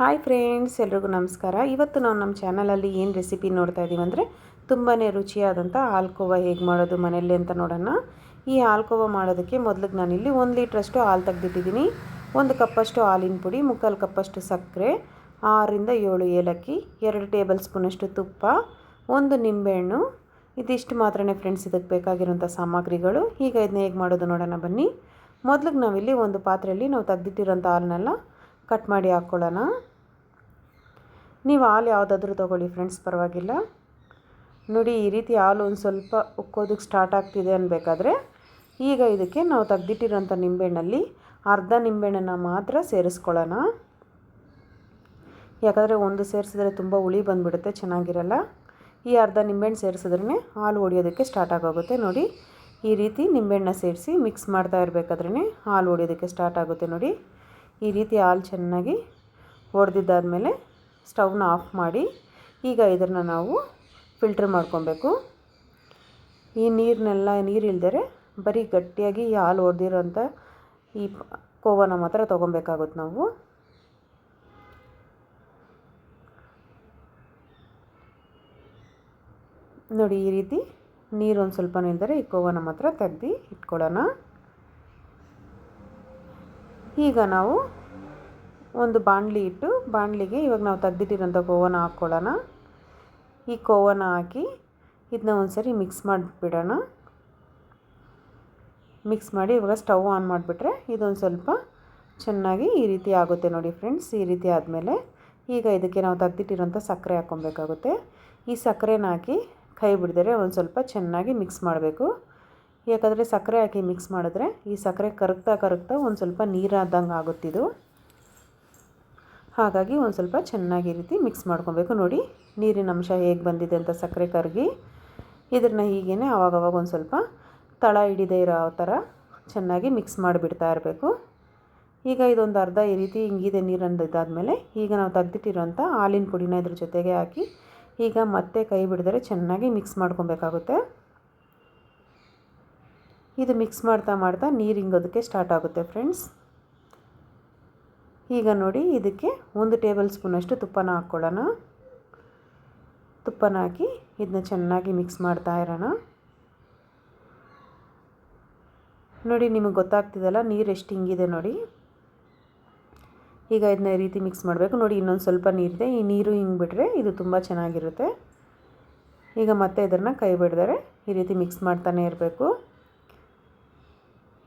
Hi friends ಎಲ್ರಿಗೂ ನಮಸ್ಕಾರ. ಇವತ್ತು ನಾವು ನಮ್ಮ ಚಾನಲಲ್ಲಿ ಏನು ರೆಸಿಪಿ ನೋಡ್ತಾ ಇದ್ದೀವಿ ಅಂದರೆ ತುಂಬಾ ರುಚಿಯಾದಂಥ ಹಾಲ್ಕೋವ ಹೇಗೆ ಮಾಡೋದು ಮನೆಯಲ್ಲಿ ಅಂತ ನೋಡೋಣ. ಈ ಹಾಲ್ಕೋವ ಮಾಡೋದಕ್ಕೆ ಮೊದಲಿಗೆ ನಾನಿಲ್ಲಿ ಒಂದು ಲೀಟ್ರಷ್ಟು ಹಾಲು ತೆಗೆದಿಟ್ಟಿದ್ದೀನಿ. ಒಂದು ಕಪ್ಪಷ್ಟು ಹಾಲಿನ ಪುಡಿ, ಮುಕ್ಕಾಲು ಕಪ್ಪಷ್ಟು ಸಕ್ಕರೆ, ಆರರಿಂದ ಏಳು ಏಲಕ್ಕಿ, ಎರಡು ಟೇಬಲ್ ಸ್ಪೂನಷ್ಟು ತುಪ್ಪ, ಒಂದು ನಿಂಬೆಹಣ್ಣು. ಇದಿಷ್ಟು ಮಾತ್ರನೇ ಫ್ರೆಂಡ್ಸ್ ಇದಕ್ಕೆ ಬೇಕಾಗಿರುವಂಥ ಸಾಮಗ್ರಿಗಳು. ಈಗ ಇದನ್ನ ಹೇಗೆ ಮಾಡೋದು ನೋಡೋಣ ಬನ್ನಿ. ಮೊದಲಿಗೆ ನಾವಿಲ್ಲಿ ಒಂದು ಪಾತ್ರೆಯಲ್ಲಿ ನಾವು ತೆಗೆದಿಟ್ಟಿರೋಂಥ ಹಾಲನ್ನೆಲ್ಲ ಕಟ್ ಮಾಡಿ ಹಾಕ್ಕೊಳ್ಳೋಣ. ನೀವು ಹಾಲು ಯಾವುದಾದ್ರೂ ತೊಗೊಳ್ಳಿ ಫ್ರೆಂಡ್ಸ್ ಪರವಾಗಿಲ್ಲ. ನೋಡಿ, ಈ ರೀತಿ ಹಾಲು ಒಂದು ಸ್ವಲ್ಪ ಉಕ್ಕೋದಕ್ಕೆ ಸ್ಟಾರ್ಟ್ ಆಗ್ತಿದೆ ಅನ್ಬೇಕಾದ್ರೆ, ಈಗ ಇದಕ್ಕೆ ನಾವು ತೆಗ್ದಿಟ್ಟಿರೋಂಥ ನಿಂಬೆಹಣ್ಣಲ್ಲಿ ಅರ್ಧ ನಿಂಬೆಹಣ್ಣನ್ನು ಮಾತ್ರ ಸೇರಿಸ್ಕೊಳ್ಳೋಣ. ಯಾಕಂದರೆ ಒಂದು ಸೇರಿಸಿದ್ರೆ ತುಂಬ ಹುಳಿ ಬಂದುಬಿಡುತ್ತೆ, ಚೆನ್ನಾಗಿರಲ್ಲ. ಈ ಅರ್ಧ ನಿಂಬೆಹಣ್ಣು ಸೇರಿಸಿದ್ರೇ ಹಾಲು ಹೊಡಿಯೋದಕ್ಕೆ ಸ್ಟಾರ್ಟ್ ಆಗೋಗುತ್ತೆ. ನೋಡಿ, ಈ ರೀತಿ ನಿಂಬೆಹಣ್ಣ ಸೇರಿಸಿ ಮಿಕ್ಸ್ ಮಾಡ್ತಾ ಇರಬೇಕಾದ್ರೇ ಹಾಲು ಹೊಡಿಯೋದಕ್ಕೆ ಸ್ಟಾರ್ಟ್ ಆಗುತ್ತೆ. ನೋಡಿ ಈ ರೀತಿ ಹಾಲು ಚೆನ್ನಾಗಿ ಹೊಡೆದಿದ್ದಾದಮೇಲೆ ಸ್ಟವ್ನ ಆಫ್ ಮಾಡಿ ಈಗ ಇದನ್ನು ನಾವು ಫಿಲ್ಟ್ರ್ ಮಾಡ್ಕೊಬೇಕು. ಈ ನೀರನ್ನೆಲ್ಲ ನೀರು ಇಲ್ದರೆ ಬರೀ ಗಟ್ಟಿಯಾಗಿ ಈ ಹಾಲು ಹೊಡೆದಿರೋಂಥ ಈ ಕೋವನ ಮಾತ್ರ ತೊಗೊಬೇಕಾಗುತ್ತೆ ನಾವು. ನೋಡಿ ಈ ರೀತಿ ನೀರು ಒಂದು ಸ್ವಲ್ಪ ನಿಲ್ದರೆ ಈ ಕೋವನ ಮಾತ್ರ ತೆಗ್ದು ಇಟ್ಕೊಳ್ಳೋಣ. ಈಗ ನಾವು ಒಂದು ಬಾಣಲಿ ಇಟ್ಟು, ಬಾಣಲಿಗೆ ಇವಾಗ ನಾವು ತೆಗ್ದಿಟ್ಟಿರೋಂಥ ಕೋವನ ಹಾಕ್ಕೊಳ್ಳೋಣ. ಈ ಕೋವನ ಹಾಕಿ ಇದನ್ನ ಒಂದು ಸರಿ ಮಿಕ್ಸ್ ಮಾಡಿಬಿಡೋಣ. ಮಿಕ್ಸ್ ಮಾಡಿ ಇವಾಗ ಸ್ಟವ್ ಆನ್ ಮಾಡಿಬಿಟ್ರೆ ಇದೊಂದು ಸ್ವಲ್ಪ ಚೆನ್ನಾಗಿ ಈ ರೀತಿ ಆಗುತ್ತೆ ನೋಡಿ ಫ್ರೆಂಡ್ಸ್ ಈ ರೀತಿ ಆದಮೇಲೆ ಈಗ ಇದಕ್ಕೆ ನಾವು ತೆಗ್ದಿಟ್ಟಿರೋಂಥ ಸಕ್ಕರೆ ಹಾಕ್ಕೊಬೇಕಾಗುತ್ತೆ. ಈ ಸಕ್ಕರೆನ ಹಾಕಿ ಕೈ ಬಿಡಿದರೆ ಒಂದು ಸ್ವಲ್ಪ ಚೆನ್ನಾಗಿ ಮಿಕ್ಸ್ ಮಾಡಬೇಕು. ಯಾಕಂದರೆ ಸಕ್ಕರೆ ಹಾಕಿ ಮಿಕ್ಸ್ ಮಾಡಿದ್ರೆ ಈ ಸಕ್ಕರೆ ಕರಗ್ತಾ ಕರಗ್ತಾ ಒಂದು ಸ್ವಲ್ಪ ನೀರಾದಂಗೆ ಆಗುತ್ತಿದ್ದು ಹಾಗಾಗಿ ಒಂದು ಸ್ವಲ್ಪ ಚೆನ್ನಾಗಿ ರೀತಿ ಮಿಕ್ಸ್ ಮಾಡ್ಕೊಬೇಕು. ನೋಡಿ, ನೀರಿನ ಅಂಶ ಹೇಗೆ ಬಂದಿದೆ ಅಂತ ಸಕ್ಕರೆ ಕರಗಿ. ಇದನ್ನು ಹೀಗೇ ಆವಾಗವಾಗ ಒಂದು ಸ್ವಲ್ಪ ತಳ ಹಿಡಿದೇ ಇರೋ ಥರ ಚೆನ್ನಾಗಿ ಮಿಕ್ಸ್ ಮಾಡಿಬಿಡ್ತಾ ಇರಬೇಕು. ಈಗ ಇದೊಂದು ಅರ್ಧ ಈ ರೀತಿ ಹಿಂಗಿದೆ ನೀರನ್ನು ಇದಾದಮೇಲೆ ಈಗ ನಾವು ತೆಗ್ದಿಟ್ಟಿರೋಂಥ ಹಾಲಿನ ಪುಡಿನ ಇದ್ರ ಜೊತೆಗೆ ಹಾಕಿ ಈಗ ಮತ್ತೆ ಕೈ ಬಿಡಿದರೆ ಚೆನ್ನಾಗಿ ಮಿಕ್ಸ್ ಮಾಡ್ಕೊಬೇಕಾಗುತ್ತೆ. ಇದು ಮಿಕ್ಸ್ ಮಾಡ್ತಾ ಮಾಡ್ತಾ ನೀರು ಹಿಂಗೋದಕ್ಕೆ ಸ್ಟಾರ್ಟ್ ಆಗುತ್ತೆ ಫ್ರೆಂಡ್ಸ್ ಈಗ ನೋಡಿ ಇದಕ್ಕೆ ಒಂದು ಟೇಬಲ್ ಸ್ಪೂನಷ್ಟು ತುಪ್ಪನ ಹಾಕ್ಕೊಳ್ಳೋಣ ತುಪ್ಪನ ಹಾಕಿ ಇದನ್ನ ಚೆನ್ನಾಗಿ ಮಿಕ್ಸ್ ಮಾಡ್ತಾ ಇರೋಣ. ನೋಡಿ ನಿಮಗೆ ಗೊತ್ತಾಗ್ತಿದೆಯಲ್ಲ ನೀರು ಎಷ್ಟು ಹಿಂಗಿದೆ ನೋಡಿ. ಈಗ ಇದನ್ನ ಈ ರೀತಿ ಮಿಕ್ಸ್ ಮಾಡಬೇಕು. ನೋಡಿ ಇನ್ನೊಂದು ಸ್ವಲ್ಪ ನೀರಿದೆ ಈ ನೀರು ಹಿಂಗೆ ಬಿಟ್ಟರೆ ಇದು ತುಂಬ ಚೆನ್ನಾಗಿರುತ್ತೆ. ಈಗ ಮತ್ತೆ ಇದನ್ನು ಕೈ ಬಿಡಿದರೆ ಈ ರೀತಿ ಮಿಕ್ಸ್ ಮಾಡ್ತಾನೆ ಇರಬೇಕು.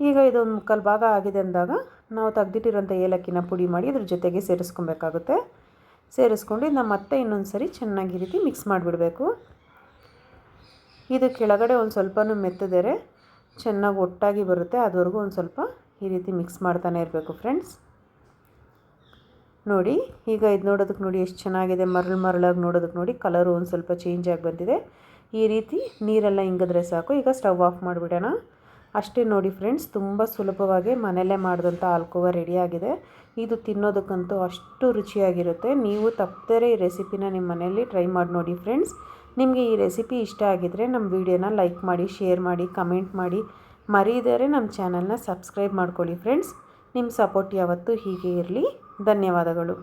ಈಗ ಇದೊಂದು ಮುಕ್ಕಾಲು ಭಾಗ ಆಗಿದೆ ಅಂದಾಗ ನಾವು ತೆಗ್ದಿಟ್ಟಿರೋಂಥ ಏಲಕ್ಕಿನ ಪುಡಿ ಮಾಡಿ ಇದ್ರ ಜೊತೆಗೆ ಸೇರಿಸ್ಕೊಬೇಕಾಗುತ್ತೆ. ಸೇರಿಸ್ಕೊಂಡು ಇದನ್ನ ಮತ್ತೆ ಇನ್ನೊಂದು ಸರಿ ಚೆನ್ನಾಗಿ ರೀತಿ ಮಿಕ್ಸ್ ಮಾಡಿಬಿಡಬೇಕು. ಇದು ಕೆಳಗಡೆ ಒಂದು ಸ್ವಲ್ಪನೂ ಮೆತ್ತದರೆ ಚೆನ್ನಾಗಿ ಒಟ್ಟಾಗಿ ಬರುತ್ತೆ. ಅದುವರೆಗೂ ಒಂದು ಸ್ವಲ್ಪ ಈ ರೀತಿ ಮಿಕ್ಸ್ ಮಾಡ್ತಾನೆ ಇರಬೇಕು ಫ್ರೆಂಡ್ಸ್ ನೋಡಿ, ಈಗ ಇದು ನೋಡೋದಕ್ಕೆ ನೋಡಿ ಎಷ್ಟು ಚೆನ್ನಾಗಿದೆ. ಮರಳು ಮರಳಾಗಿ ನೋಡೋದಕ್ಕೆ ನೋಡಿ ಕಲರು ಒಂದು ಸ್ವಲ್ಪ ಚೇಂಜ್ ಆಗಿ ಬಂದಿದೆ. ಈ ರೀತಿ ನೀರೆಲ್ಲ ಹಿಂಗಿದ್ರೆ ಸಾಕು. ಈಗ ಸ್ಟವ್ ಆಫ್ ಮಾಡಿಬಿಡೋಣ. ಅಷ್ಟೇ ನೋಡಿ ಫ್ರೆಂಡ್ಸ್, ತುಂಬ ಸುಲಭವಾಗಿ ಮನೆಯಲ್ಲೇ ಮಾಡಿದಂಥ ಆಲ್ಕೋವ ರೆಡಿಯಾಗಿದೆ ಇದು ತಿನ್ನೋದಕ್ಕಂತೂ ಅಷ್ಟು ರುಚಿಯಾಗಿರುತ್ತೆ. ನೀವು ತಪ್ಪದೇ ಈ ರೆಸಿಪಿನ ನಿಮ್ಮ ಮನೆಯಲ್ಲಿ ಟ್ರೈ ಮಾಡಿ ನೋಡಿ ಫ್ರೆಂಡ್ಸ್. ನಿಮಗೆ ಈ ರೆಸಿಪಿ ಇಷ್ಟ ಆಗಿದ್ದರೆ ನಮ್ಮ ವೀಡಿಯೋನ ಲೈಕ್ ಮಾಡಿ ಶೇರ್ ಮಾಡಿ ಕಮೆಂಟ್ ಮಾಡಿ. ಮರೀದರೆ ನಮ್ಮ ಚಾನಲ್ನ ಸಬ್ಸ್ಕ್ರೈಬ್ ಮಾಡ್ಕೊಳ್ಳಿ ಫ್ರೆಂಡ್ಸ್. ನಿಮ್ಮ ಸಪೋರ್ಟ್ ಯಾವತ್ತೂ ಹೀಗೆ ಇರಲಿ. ಧನ್ಯವಾದಗಳು.